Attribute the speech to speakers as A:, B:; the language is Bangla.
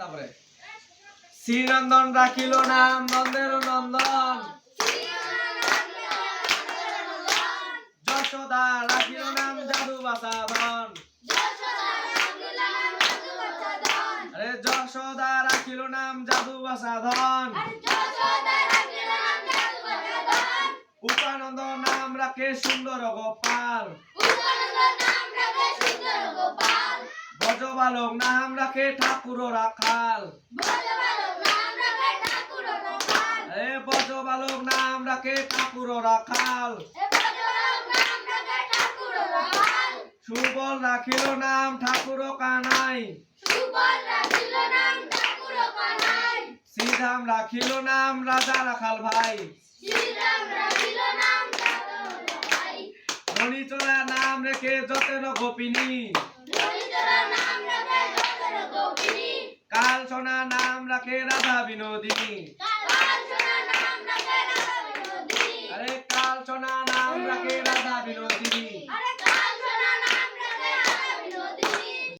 A: তারপরে। শ্রীনন্দন রাখিল নাম নন্দের নন্দন। যশোদা রাখিল নাম, জাদু বাসাধন আরে যশোদা রাখিল নাম, জাদু বাসাধন উপানন্দ নাম রাখে সুন্দর গোপাল। ব্রজবালক নাম রাখে ঠাকুর রাখাল। এ ব্রজবালক নাম রাখে ঠাকুর রাখাল। সুবল রাখিল নাম ঠাকুর কানাই। শ্রীধাম রাখিল নাম রাজা রাখাল ভাই। মণিচরা নাম রেখে যতেন গোপিনী। কাঞ্চনা নাম রাখে রাধা বিনোদিনী আরে কাঞ্চনা নাম রাখে